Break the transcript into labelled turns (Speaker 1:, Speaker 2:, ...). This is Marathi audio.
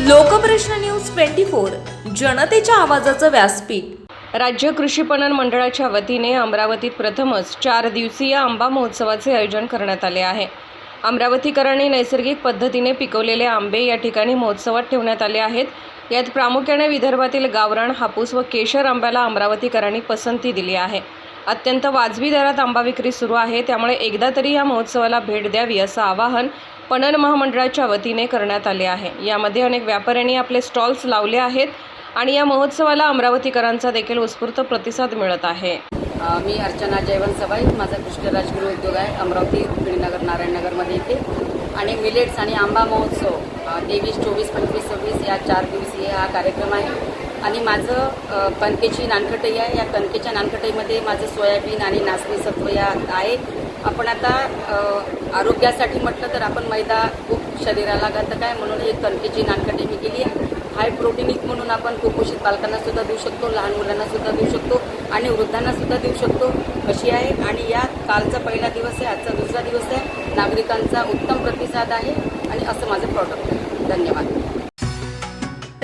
Speaker 1: लोकप्रश्न न्यूज ट्वेंटी फोर जनतेच्या आवाजाचं व्यासपीठ.
Speaker 2: राज्य कृषी पणन मंडळाच्या वतीने अमरावतीत प्रथमच चार दिवसीय आंबा महोत्सवाचे आयोजन करण्यात आले आहे. अमरावतीकरांनी नैसर्गिक पद्धतीने पिकवलेले आंबे या ठिकाणी महोत्सवात ठेवण्यात आले आहेत. यात प्रामुख्याने विदर्भातील गावरान हापूस व केशर आंब्याला अमरावतीकरांनी पसंती दिली आहे. अत्यंत वाजवी दरात आंबा विक्री सुरू आहे त्यामुळे एकदा तरी या महोत्सवाला भेट द्यावी असं आवाहन पणन महामंडळाच्या वतीने करण्यात आले आहे. यामध्ये अनेक व्यापाऱ्यांनी आपले स्टॉल्स लावले आहेत आणि या महोत्सवाला अमरावतीकरांचा देखील उत्स्फूर्त प्रतिसाद मिळत आहे.
Speaker 3: मी अर्चना जयवंत सबाई माझा कृष्णराजगुरू उद्योग आहे अमरावती रुक्मिणीनगर नारायणनगरमध्ये येते आणि मिलेट्स आणि आंबा महोत्सव तेवीस चोवीस पंचवीस सव्वीस या चार दिवसीय हा कार्यक्रम आहे. आणि माझं कणकेची नानखटई आहे. या कणकेच्या नानखटईमध्ये माझं सोयाबीन आणि नाचणी सत्व या आहे. आपण आता आरोग्यासाठी म्हटलं तर आपण मैदा खूप शरीराला घातक आहे. म्हणून ही कणकेची नानखटई मी केली आहे. हाय प्रोटीनिक म्हणून आपण कुपोषित पालकांना सुद्धा देऊ शकतो लहान मुलांना सुद्धा देऊ शकतो आणि वृद्धांना सुद्धा देऊ शकतो. अशी आहे? आणि या कालचा पहिला दिवस आहे आजचा दुसरा दिवस आहे. नागरिकांचा उत्तम प्रतिसाद आहे. आणि असं माझं प्रॉडक्ट आहे. धन्यवाद.